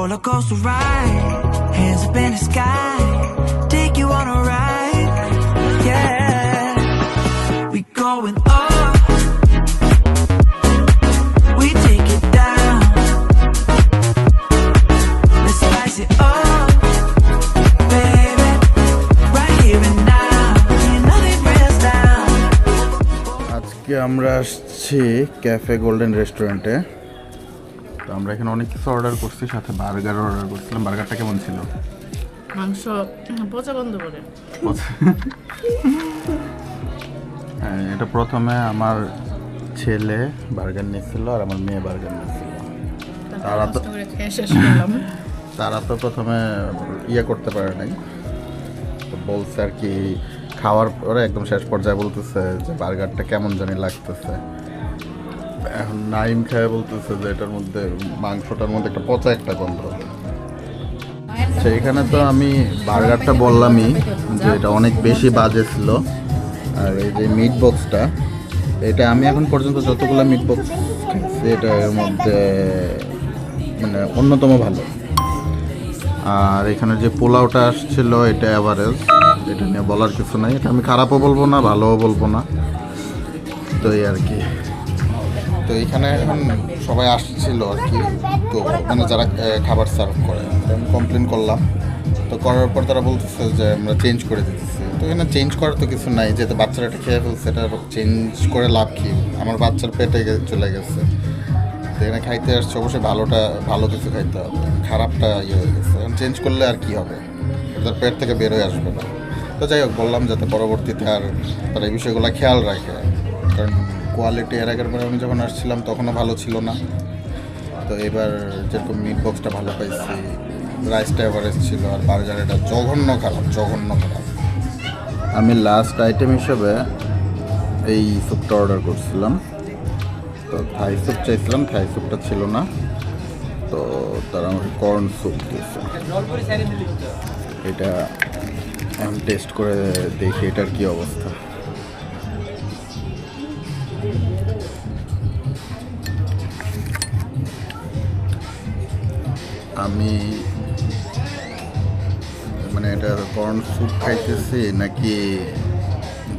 roller coaster ride. Hands up in the sky, take you on a ride. Yeah, we going up. We take it down. Let's spice it up, baby. Right here and now. You know they press down. আজকে আমরা আসছি cafe golden রেস্টুরেন্টে তো আমরা এখানে অনেক কিছু order করছি সাথে বার্গার অর্ডার করছিলাম। বার্গারটা কেমন ছিল? মাংস পচা বন্ধ করে। হ্যাঁ এটা প্রথমে আমার ছেলে বার্গার নিয়েছিল আর আমার মেয়ে বার্গার নিয়েছিল। তারা তো- তারা তো প্রথমে ইয়ে করতে পারে নাই। তো বলছে আর কি খাওয়ার পরে একদম শেষ পর্যায়ে বলতেছে যে বার্গারটা কেমন জানি লাগতেছে। এখন নাইম খেয়ে বলতেছে যে এটার মধ্যে মাংসটার মধ্যে একটা পচা একটা গন্ধ। সেইখানে তো আমি বার্গারটা বললামই যে এটা অনেক বেশি বাজে ছিল। আর এই যে মিট বক্সটা এটা আমি এখন পর্যন্ত যতগুলো মিট বক্স এটা এর মধ্যে মানে অন্যতম ভালো। আর এখানে যে পোলাওটা আসছিল, এটা অ্যাভারেজ এটা নিয়ে বলার কিছু নাই। এটা আমি খারাপও বলব না, ভালোও বলব না। তো এই আর কি। তো এখানে এখন সবাই আসছিল আর কি। তো মানে যারা খাবার সার্ভ করে আমি কমপ্লেন করলাম। তো করার পর তারা বলতেছে যে, আমরা চেঞ্জ করে দিতেছি। তো এখানে চেঞ্জ করার তো কিছু নাই, যেহেতু বাচ্চারা এটা খেয়ে ফেলছে, এটা চেঞ্জ করে লাভ কি? আমার বাচ্চার পেটে চলে গেছে। তো এখানে খাইতে আসছে, অবশ্যই ভালোটা, ভালো কিছু খাইতে হবে। খারাপটা ইয়ে হয়ে গেছে। এখন চেঞ্জ করলে আর কি হবে? ওদের পেট থেকে বেরোয় আসবে না। তো যাই হোক, বললাম যাতে পরবর্তীতে আর তারা এই বিষয়গুলো খেয়াল রাখে। কারণ কোয়ালিটি এর আগের আমি যখন আসছিলাম, তখনও ভালো ছিল না। তো এবার যেরকম মিট বক্সটা ভালো পাইছি রাইসটা এভারেজ ছিল আর বার্গার এটা জঘন্য খারাপ জঘন্য খারাপ। আমি লাস্ট আইটেম হিসেবে এই স্যুপটা অর্ডার করছিলাম। তো থাই স্যুপ চাইছিলাম থাই স্যুপটা ছিল না। তো তারা আমাকে কর্ন স্যুপ দিয়েছে। এটা এখন টেস্ট করে দেখি এটার কি অবস্থা। আমি মানে এটা কর্ন স্যুপ খাইতেছি নাকি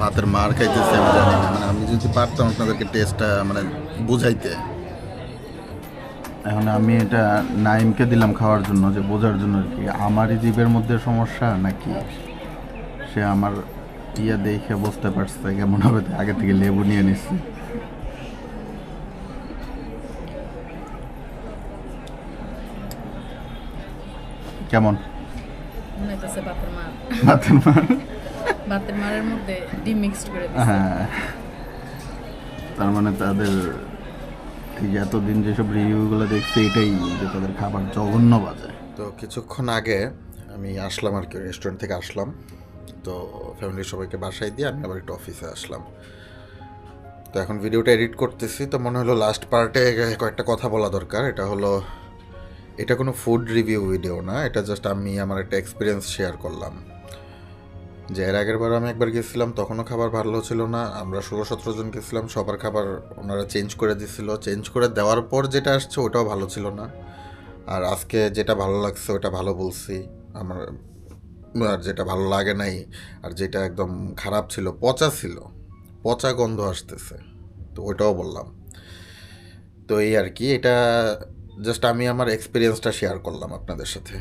ভাতের মার খাইতেছি আমি জানি না। মানে আমি যদি পারতাম আপনাদেরকে টেস্টটা মানে বুঝাইতে। এখন আমি এটা নাইমকে দিলাম খাওয়ার জন্য, যে বোঝার জন্য আর কি, আমারই জীবের মধ্যে সমস্যা নাকি? সে আমার ইয়ে দেখে বুঝতে পারছে কেমন হবে, আগে থেকে লেবু নিয়ে নিচ্ছি। কেমন? মনে মার ভাতের মারের মধ্যে ডিম মিক্সড করে হ্যাঁ। তার মানে তাদের এই যে এতদিন যেসব রিভিউগুলো দেখছি এটাই যে তাদের খাবার জঘন্য বাজে। তো কিছুক্ষণ আগে আমি আসলাম আর কি রেস্টুরেন্ট থেকে আসলাম। তো ফ্যামিলির সবাইকে বাসায় দিয়ে আমি আবার একটু অফিসে আসলাম। তো এখন ভিডিওটা এডিট করতেছি তো মনে হলো লাস্ট পার্টে কয়েকটা কথা বলা দরকার। এটা হলো এটা কোনো ফুড রিভিউ ভিডিও না, এটা জাস্ট আমি আমার একটা এক্সপিরিয়েন্স শেয়ার করলাম। যে এর আগের বার আমি একবার গেছিলাম, তখনও খাবার ভালো ছিল না, আমরা ষোলো সতেরো জন গেছিলাম, সবার খাবার ওনারা চেঞ্জ করে দিছিল। চেঞ্জ করে দেওয়ার পর যেটা আসছে ওটাও ভালো ছিল না। আর আজকে যেটা ভালো লাগছে ওটা ভালো বলছি। আমার, আর যেটা ভালো লাগে নাই, আর যেটা একদম খারাপ ছিল, পচা ছিল, পচা গন্ধ আসতেছে। তো ওইটাও বললাম। তো এই আর কি, এটা জাস্ট আমি আমার এক্সপিরিয়েন্সটা শেয়ার করলাম আপনাদের সাথে।